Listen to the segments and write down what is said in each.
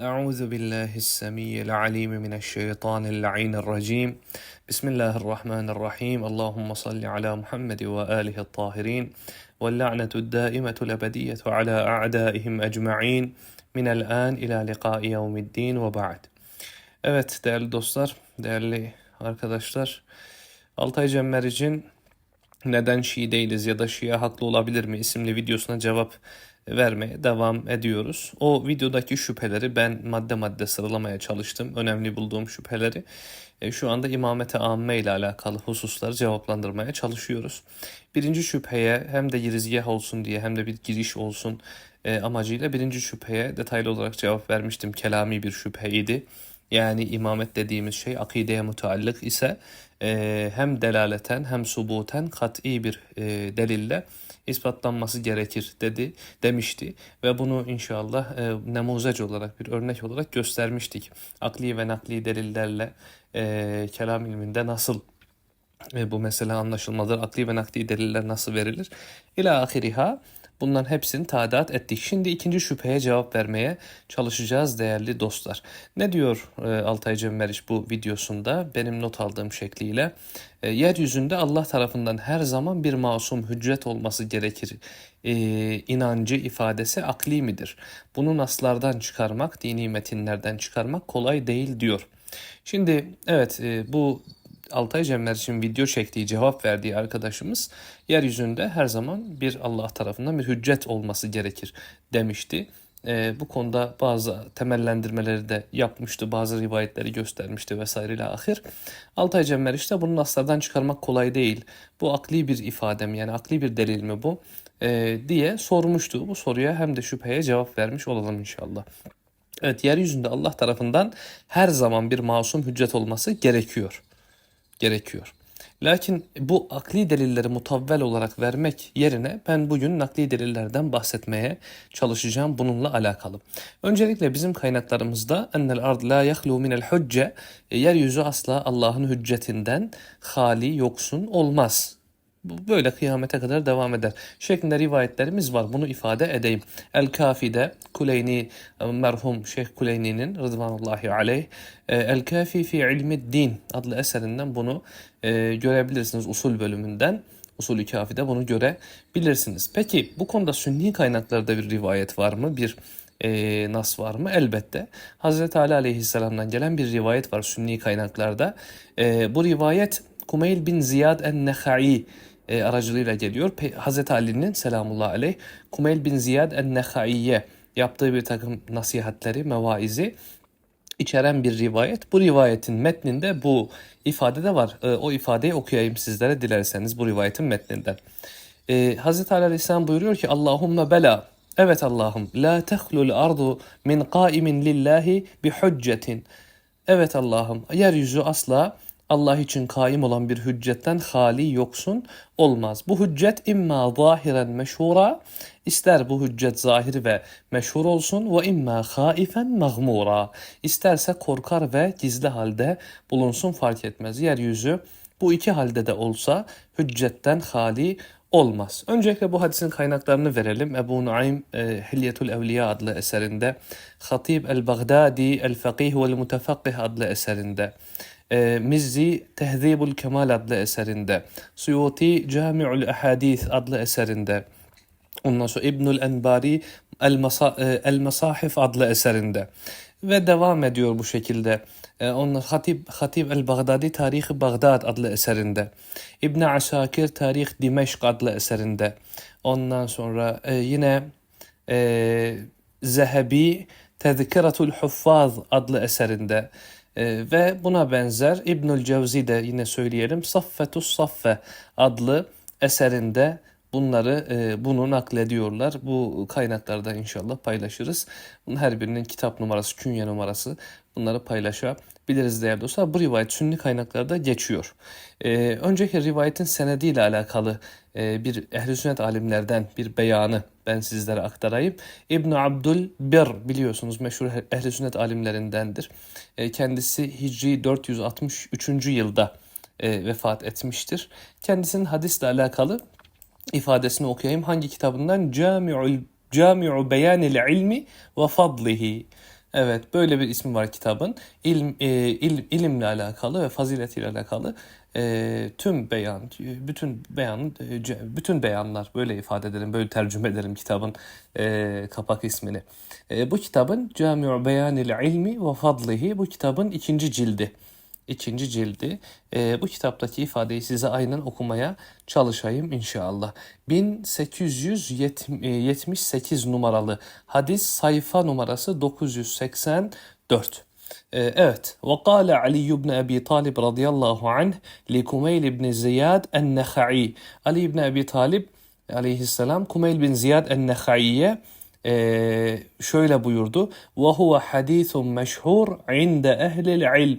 أعوذ بالله السميع العليم من الشيطان اللعين الرجيم بسم الله الرحمن الرحيم اللهم صل على محمد وآله الطاهرين واللعنة الدائمة الأبدية على أعدائهم أجمعين من الآن إلى لقاء يوم الدين وبعد Evet değerli dostlar, değerli arkadaşlar Altay Cemmeric'in neden Şii değiliz ya da Şia haklı olabilir mi isimli videosuna cevap vermeye devam ediyoruz. O videodaki şüpheleri ben madde madde sıralamaya çalıştım. Önemli bulduğum şüpheleri. E, şu anda imamete amme ile alakalı hususları cevaplandırmaya çalışıyoruz. Birinci şüpheye hem de girizgah olsun diye hem de bir giriş olsun e, amacıyla birinci şüpheye detaylı olarak cevap vermiştim. Kelami bir şüpheydi. Yani imamet dediğimiz şey akideye mutallık ise e, hem delaleten hem subuten kat'i bir e, delille ispatlanması gerekir dedi demişti ve bunu inşallah e, nemuzac olarak bir örnek olarak göstermiştik. Akli ve nakli delillerle e, kelam ilminde nasıl e, bu mesele anlaşılmalıdır, akli ve nakli deliller nasıl verilir? İlâ ahiriha Bunların hepsini tadat ettik. Şimdi ikinci şüpheye cevap vermeye çalışacağız değerli dostlar. Ne diyor e, Altay Cemmeriş bu videosunda benim not aldığım şekliyle? E, yeryüzünde Allah tarafından her zaman bir masum hüccet olması gerekir. E, inancı ifadesi akli midir? Bunu naslardan çıkarmak, dini metinlerden çıkarmak kolay değil diyor. Şimdi evet e, bu Altay Cemler için video çektiği, cevap verdiği arkadaşımız yeryüzünde her zaman bir Allah tarafından bir hüccet olması gerekir demişti. E, bu konuda bazı temellendirmeleri de yapmıştı, bazı rivayetleri göstermişti vesaire ile ahir. Altay Cemmer işte bunu naslardan çıkarmak kolay değil. Bu akli bir ifade mi yani akli bir delil mi bu e, diye sormuştu. Bu soruya hem de şüpheye cevap vermiş olalım inşallah. Evet yeryüzünde Allah tarafından her zaman bir masum hüccet olması gerekiyor gerekiyor. Lakin bu akli delilleri mutavvel olarak vermek yerine ben bugün nakli delillerden bahsetmeye çalışacağım bununla alakalı. Öncelikle bizim kaynaklarımızda ennel ard la yahlu minel hücce yeryüzü asla Allah'ın hüccetinden hali yoksun olmaz bu böyle kıyamete kadar devam eder. Şeklinde rivayetlerimiz var. Bunu ifade edeyim. El Kafi'de Kuleyni merhum Şeyh Kuleyni'nin rıdvanullahi aleyh e, El Kafi fi ilmi din adlı eserinden bunu e, görebilirsiniz usul bölümünden. Usulü Kafi'de bunu görebilirsiniz. Peki bu konuda sünni kaynaklarda bir rivayet var mı? Bir e, nas var mı? Elbette. Hazreti Ali Aleyhisselam'dan gelen bir rivayet var sünni kaynaklarda. E, bu rivayet Kumeyl bin Ziyad en-Neha'i e, aracılığıyla geliyor. Pe Hazreti Ali'nin selamullah aleyh Kumeyl bin Ziyad en-Nehaiye yaptığı bir takım nasihatleri, mevaizi içeren bir rivayet. Bu rivayetin metninde bu ifade de var. E, o ifadeyi okuyayım sizlere dilerseniz bu rivayetin metninden. E, Hazreti Ali Aleyhisselam buyuruyor ki Allahümme bela Evet Allah'ım la tehlul ardu min qaimin lillahi bi hüccetin. Evet Allah'ım yeryüzü asla Allah için kaim olan bir hüccetten hali yoksun olmaz. Bu hüccet imma zahiren meşhura ister bu hüccet zahir ve meşhur olsun ve imma haifen mağmura isterse korkar ve gizli halde bulunsun fark etmez. Yeryüzü bu iki halde de olsa hüccetten hali olmaz. Öncelikle bu hadisin kaynaklarını verelim. Ebu Nuaym e, Hilyetul Evliya adlı eserinde, Hatib el-Baghdadi el-Fakih vel-Mutefakih adlı eserinde, Mizzi Tehzibul Kemal adlı eserinde, Suyuti Cami'ul Ahadith adlı eserinde, ondan sonra İbnül Enbari El, Masa, e, El Masahif adlı ve devam ediyor bu şekilde. E, onun Hatib, Hatib el-Baghdadi Tarih-i Bagdad adlı eserinde. İbn Asakir Tarih Dimeşk adlı eserinde. Ondan sonra e, yine e, Zehebi Tezkiratul Huffaz adlı eserinde. E, ve buna benzer İbnül Cevzi de yine söyleyelim Saffetus Saffe adlı eserinde bunları e, bunu naklediyorlar. Bu kaynaklarda inşallah paylaşırız. Bunun her birinin kitap numarası, künye numarası bunları paylaşabiliriz değerli dostlar. Bu rivayet sünni kaynaklarda geçiyor. E, önceki rivayetin senediyle alakalı e, bir ehl sünnet alimlerden bir beyanı ben sizlere aktarayım. İbn Abdül Bir biliyorsunuz meşhur ehl sünnet alimlerindendir. E, kendisi Hicri 463. yılda e, vefat etmiştir. Kendisinin hadisle alakalı ifadesini okuyayım. Hangi kitabından? Cami'ul Cami'u Beyanil İlmi ve Fadlihi. Evet, böyle bir ismi var kitabın. İlm, e, il, ilimle alakalı ve faziletiyle alakalı e, tüm beyan, bütün beyan, e, bütün beyanlar böyle ifade edelim, böyle tercüme edelim kitabın e, kapak ismini. E, bu kitabın Camiu Beyanil İlmi ve Fadlihi bu kitabın ikinci cildi ikinci cildi. E, bu kitaptaki ifadeyi size aynen okumaya çalışayım inşallah. 1878 numaralı hadis sayfa numarası 984. E, evet. وقال علي بن أبي طالب رضي الله عنه لكميل بن زياد النخعي Ali ibn Abi Talib aleyhisselam Kumeyl bin Ziyad el-Nehai'ye e, şöyle buyurdu. وَهُوَ حَد۪يثٌ مَشْهُورٌ عِنْدَ اَهْلِ الْعِلْمِ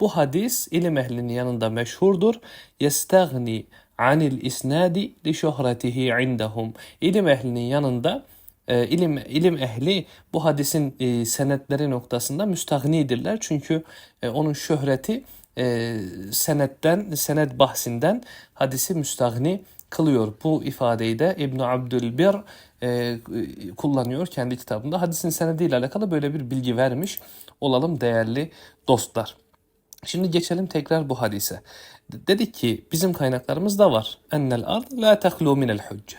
bu hadis ilim ehlinin yanında meşhurdur. Yestagni anil isnadi li şöhretihi indahum. İlim ehlinin yanında e, ilim ilim ehli bu hadisin e, senetleri noktasında müstahnidirler. Çünkü e, onun şöhreti e, senetten, senet bahsinden hadisi müstahni kılıyor. Bu ifadeyi de İbn Abdülbir e, kullanıyor kendi kitabında. Hadisin senediyle alakalı böyle bir bilgi vermiş olalım değerli dostlar. Şimdi geçelim tekrar bu hadise. Dedik ki bizim kaynaklarımızda var. Ennel ard la tehlu minel hücce.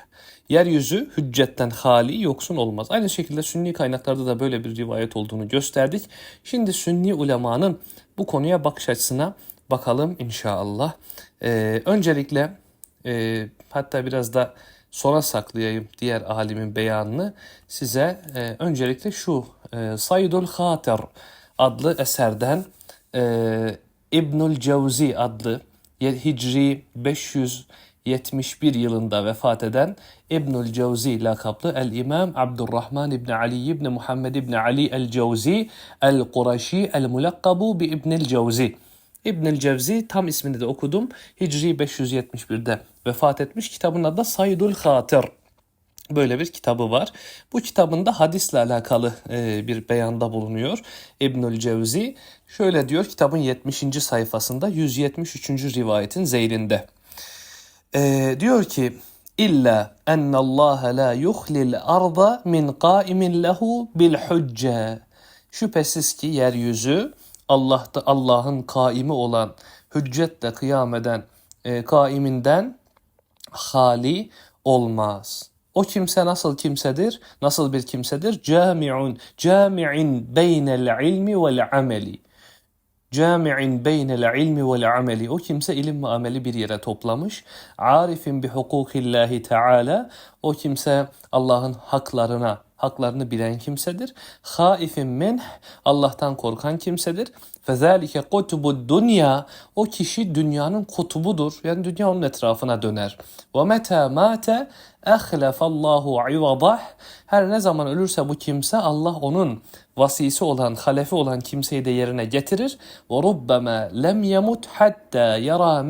Yeryüzü hüccetten hali yoksun olmaz. Aynı şekilde sünni kaynaklarda da böyle bir rivayet olduğunu gösterdik. Şimdi sünni ulemanın bu konuya bakış açısına bakalım inşallah. Ee, öncelikle e, hatta biraz da sona saklayayım diğer alimin beyanını size. E, öncelikle şu e, Saydul Hater adlı eserden e, İbnül Cevzi adlı Hicri 571 yılında vefat eden İbnül Cevzi lakaplı El İmam Abdurrahman İbni Ali İbni Muhammed İbni Ali El Cevzi El Quraşi El Mulakkabu bi İbnül Cevzi. İbnül Cevzi tam ismini de okudum. Hicri 571'de vefat etmiş. Kitabın adı da Saydul Hatır. Böyle bir kitabı var. Bu kitabında hadisle alakalı e, bir beyanda bulunuyor İbnül Cevzi. Şöyle diyor kitabın 70. sayfasında 173. rivayetin zeyrinde. E, diyor ki İlla ennallaha la yuhlil arda min qaimin lehu bil hucce. Şüphesiz ki yeryüzü Allah'ta Allah'ın kaimi olan hüccetle kıyam eden e, kaiminden hali olmaz. O kimse nasıl kimsedir? Nasıl bir kimsedir? Cami'un, cami'in beynel ilmi vel ameli. Cami'in beynel ilmi vel ameli. O kimse ilim ve ameli bir yere toplamış. Arifin bi hukukillahi teala. O kimse Allah'ın haklarına, haklarını bilen kimsedir. Haifin min Allah'tan korkan kimsedir. Fezalike kutubu dünya o kişi dünyanın kutubudur. Yani dünya onun etrafına döner. Ve meta mate ehlefallahu ivadah her ne zaman ölürse bu kimse Allah onun vasisi olan, halefi olan kimseyi de yerine getirir. Ve rubbema lem yemut hatta yara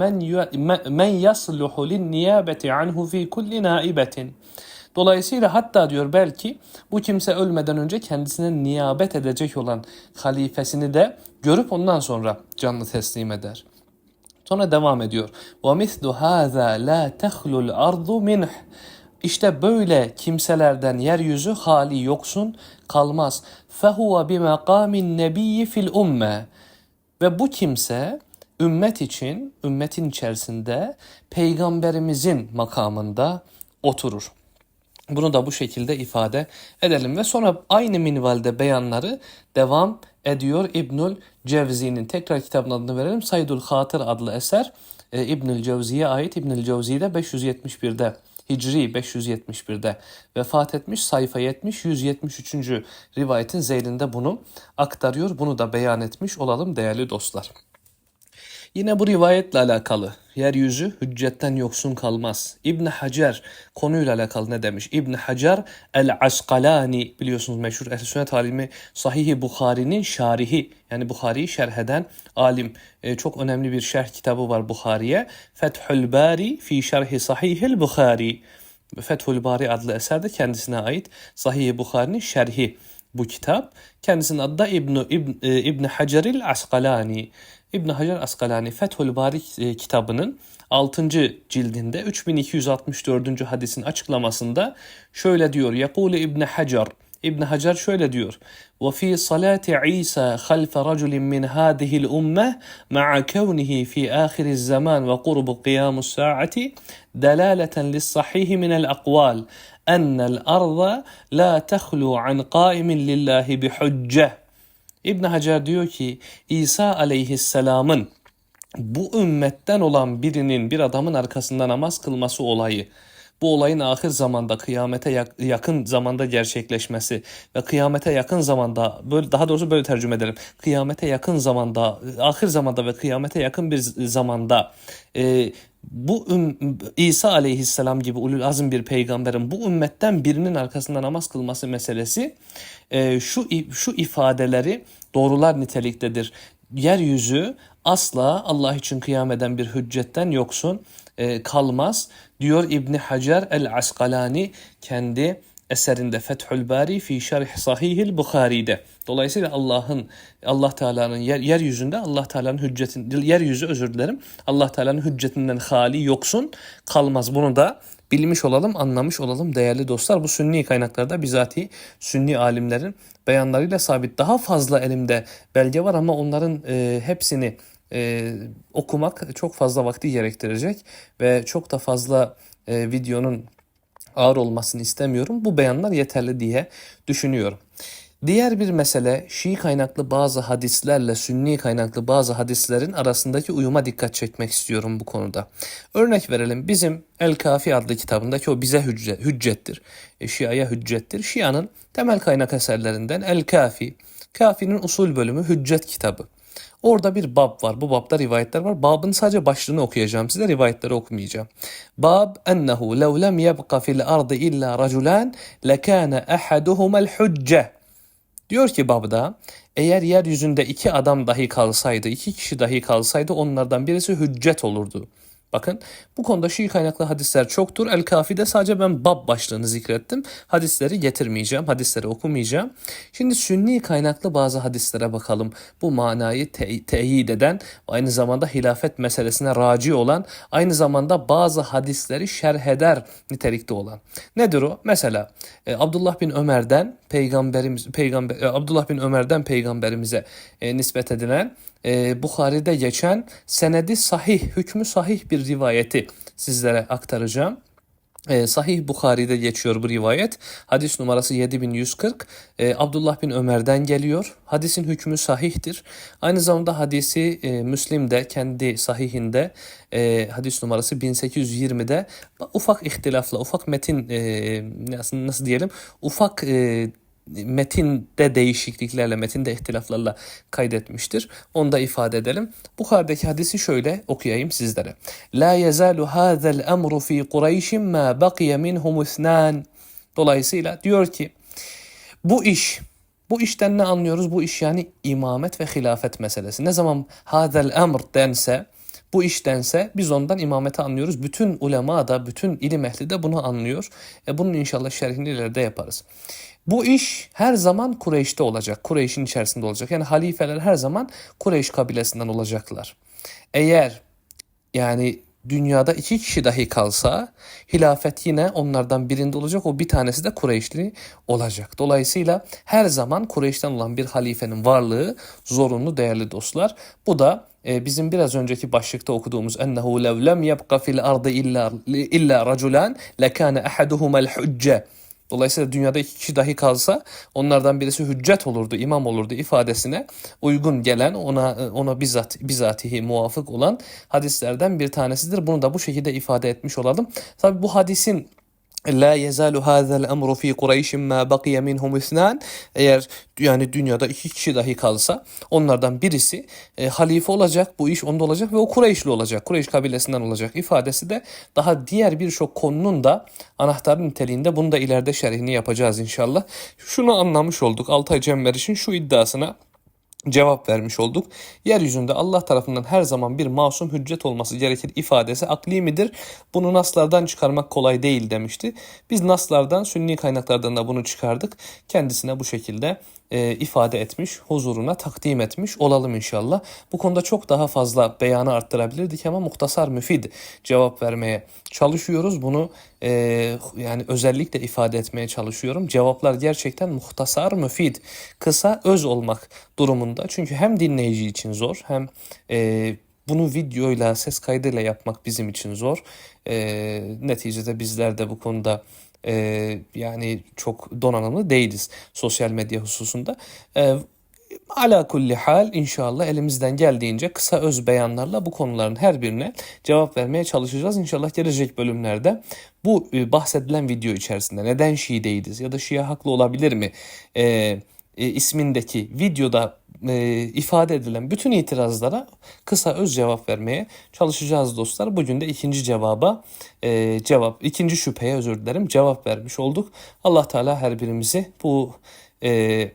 men yasluhu lin niyabeti anhu fi kulli naibetin. Dolayısıyla hatta diyor belki bu kimse ölmeden önce kendisine niyabet edecek olan halifesini de görüp ondan sonra canlı teslim eder. Sonra devam ediyor. وَمِثْلُ هَذَا لَا تَخْلُ الْأَرْضُ مِنْهِ İşte böyle kimselerden yeryüzü hali yoksun kalmaz. فَهُوَ بِمَقَامِ النَّبِيِّ fil umme Ve bu kimse ümmet için, ümmetin içerisinde peygamberimizin makamında oturur. Bunu da bu şekilde ifade edelim ve sonra aynı minvalde beyanları devam ediyor İbnül Cevzi'nin. Tekrar kitabın adını verelim. Saydul Hatır adlı eser e, İbnül Cevzi'ye ait. İbnül Cevzi de 571'de Hicri 571'de vefat etmiş. Sayfa 70 173. rivayetin zeylinde bunu aktarıyor. Bunu da beyan etmiş olalım değerli dostlar. Yine bu rivayetle alakalı yeryüzü hüccetten yoksun kalmaz. İbn Hacer konuyla alakalı ne demiş? İbn Hacer el-Asqalani biliyorsunuz meşhur ehl sünnet alimi Sahih-i Bukhari'nin şarihi yani Bukhari'yi şerh eden alim. E, çok önemli bir şerh kitabı var Bukhari'ye. Fethül Bari fi şerhi Sahihil Bukhari. Fethül Bari adlı eser de kendisine ait Sahih-i Bukhari'nin şerhi bu kitap. Kendisinin adı da İbn, İbn, e, İbn Haceril Asqalani. İbn Hacer Askalani Fethül Bari e, kitabının 6. cildinde 3264. hadisin açıklamasında şöyle diyor. Yakule İbn Hacer İbn Hacer şöyle diyor. Ve fi salati İsa halfe raculin min hadihi'l umme ma'a kevnihi fi ahiriz zaman ve qurbu kıyamus saati delaleten lis sahihi minel akval enel arda la tahlu an qaimin lillahi bi hujjeh İbn Hacer diyor ki İsa aleyhisselamın bu ümmetten olan birinin bir adamın arkasında namaz kılması olayı bu olayın ahir zamanda kıyamete yak- yakın zamanda gerçekleşmesi ve kıyamete yakın zamanda böyle daha doğrusu böyle tercüme ederim. Kıyamete yakın zamanda ahir zamanda ve kıyamete yakın bir zamanda e, bu İsa aleyhisselam gibi ulul azm bir peygamberin bu ümmetten birinin arkasında namaz kılması meselesi e, şu şu ifadeleri doğrular niteliktedir. Yeryüzü asla Allah için kıyam eden bir hüccetten yoksun e, kalmaz diyor İbni Hacer el-Askalani kendi eserinde Fethül Bari fi Şerh Sahihil Bukhari'de. Dolayısıyla Allah'ın Allah Teala'nın yer, yeryüzünde Allah Teala'nın hüccetin yeryüzü özür dilerim. Allah Teala'nın hüccetinden hali yoksun kalmaz. Bunu da bilmiş olalım, anlamış olalım değerli dostlar. Bu sünni kaynaklarda bizatihi sünni alimlerin beyanlarıyla sabit. Daha fazla elimde belge var ama onların e, hepsini e, okumak çok fazla vakti gerektirecek ve çok da fazla e, videonun ağır olmasını istemiyorum. Bu beyanlar yeterli diye düşünüyorum. Diğer bir mesele Şii kaynaklı bazı hadislerle Sünni kaynaklı bazı hadislerin arasındaki uyuma dikkat çekmek istiyorum bu konuda. Örnek verelim bizim El Kafi adlı kitabındaki o bize hüccet, hüccettir. E, Şia'ya hüccettir. Şia'nın temel kaynak eserlerinden El Kafi. Kafi'nin usul bölümü hüccet kitabı. Orada bir bab var. Bu babda rivayetler var. Babın sadece başlığını okuyacağım size. Rivayetleri okumayacağım. Bab ennehu lev lem yebqa fil ardı illa raculan lekâne ahaduhumel hücce. Diyor ki babda eğer yeryüzünde iki adam dahi kalsaydı, iki kişi dahi kalsaydı onlardan birisi hüccet olurdu. Bakın bu konuda Şii kaynaklı hadisler çoktur. El Kafi'de sadece ben bab başlığını zikrettim. Hadisleri getirmeyeceğim, hadisleri okumayacağım. Şimdi Sünni kaynaklı bazı hadislere bakalım. Bu manayı te- teyit eden, aynı zamanda hilafet meselesine raci olan, aynı zamanda bazı hadisleri şerh eder nitelikte olan. Nedir o? Mesela e, Abdullah bin Ömer'den peygamberimiz peygamber e, Abdullah bin Ömer'den peygamberimize e, nispet edilen e, Bukhari'de geçen senedi sahih, hükmü sahih bir rivayeti sizlere aktaracağım. E, Sahih Bukhari'de geçiyor bu rivayet. Hadis numarası 7140. E, Abdullah bin Ömer'den geliyor. Hadisin hükmü sahihtir. Aynı zamanda hadisi e, Müslim'de kendi sahihinde e, hadis numarası 1820'de ufak ihtilafla, ufak metin e, nasıl, nasıl diyelim, ufak e, metinde değişikliklerle, metinde ihtilaflarla kaydetmiştir. Onu da ifade edelim. Bukhari'deki hadisi şöyle okuyayım sizlere. La yezalu hazel emru fi Kureyşin ma baqiye minhum ithnan. Dolayısıyla diyor ki bu iş bu işten ne anlıyoruz? Bu iş yani imamet ve hilafet meselesi. Ne zaman hazel emr dense bu iştense biz ondan imameti anlıyoruz. Bütün ulema da, bütün ilim ehli de bunu anlıyor. E bunun inşallah şerhini ileride yaparız. Bu iş her zaman Kureyş'te olacak. Kureyş'in içerisinde olacak. Yani halifeler her zaman Kureyş kabilesinden olacaklar. Eğer yani dünyada iki kişi dahi kalsa hilafet yine onlardan birinde olacak. O bir tanesi de Kureyşli olacak. Dolayısıyla her zaman Kureyş'ten olan bir halifenin varlığı zorunlu değerli dostlar. Bu da e, bizim biraz önceki başlıkta okuduğumuz ennehu lev lem yebqa fil ardı illa illa raculan lekane ahaduhumel hücce. Dolayısıyla dünyada iki kişi dahi kalsa onlardan birisi hüccet olurdu, imam olurdu ifadesine uygun gelen ona ona bizzat bizatihi muvafık olan hadislerden bir tanesidir. Bunu da bu şekilde ifade etmiş olalım. Tabi bu hadisin La yezalu hazel emru fi Kureyşin ma baqiye minhum isnan. Eğer yani dünyada iki kişi dahi kalsa onlardan birisi e, halife olacak, bu iş onda olacak ve o Kureyşli olacak. Kureyş kabilesinden olacak ifadesi de daha diğer birçok konunun da anahtar niteliğinde bunu da ileride şerhini yapacağız inşallah. Şunu anlamış olduk Altay Cemberiş'in şu iddiasına cevap vermiş olduk. Yeryüzünde Allah tarafından her zaman bir masum hüccet olması gerekir ifadesi akli midir? Bunu naslardan çıkarmak kolay değil demişti. Biz naslardan, sünni kaynaklardan da bunu çıkardık. Kendisine bu şekilde e, ifade etmiş, huzuruna takdim etmiş olalım inşallah. Bu konuda çok daha fazla beyanı arttırabilirdik ama muhtasar müfid cevap vermeye çalışıyoruz. Bunu e, yani özellikle ifade etmeye çalışıyorum. Cevaplar gerçekten muhtasar müfid, kısa öz olmak durumunda. Çünkü hem dinleyici için zor hem e, bunu videoyla, ses kaydıyla yapmak bizim için zor. E, neticede bizler de bu konuda e, yani çok donanımlı değiliz sosyal medya hususunda. E, Ala kulli hal inşallah elimizden geldiğince kısa öz beyanlarla bu konuların her birine cevap vermeye çalışacağız. İnşallah gelecek bölümlerde bu e, bahsedilen video içerisinde neden Şii değiliz ya da Şia haklı olabilir mi e, e, ismindeki videoda e, ifade edilen bütün itirazlara kısa öz cevap vermeye çalışacağız dostlar. Bugün de ikinci cevaba e, cevap, ikinci şüpheye özür dilerim cevap vermiş olduk. Allah Teala her birimizi bu e,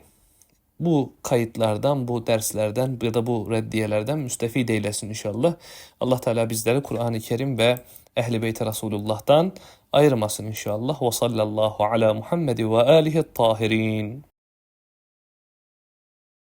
bu kayıtlardan, bu derslerden ya da bu reddiyelerden müstefid eylesin inşallah. Allah Teala bizleri Kur'an-ı Kerim ve Ehl-i Beyt Resulullah'tan ayırmasın inşallah. Ve sallallahu ala Muhammed ve alihi tahirin.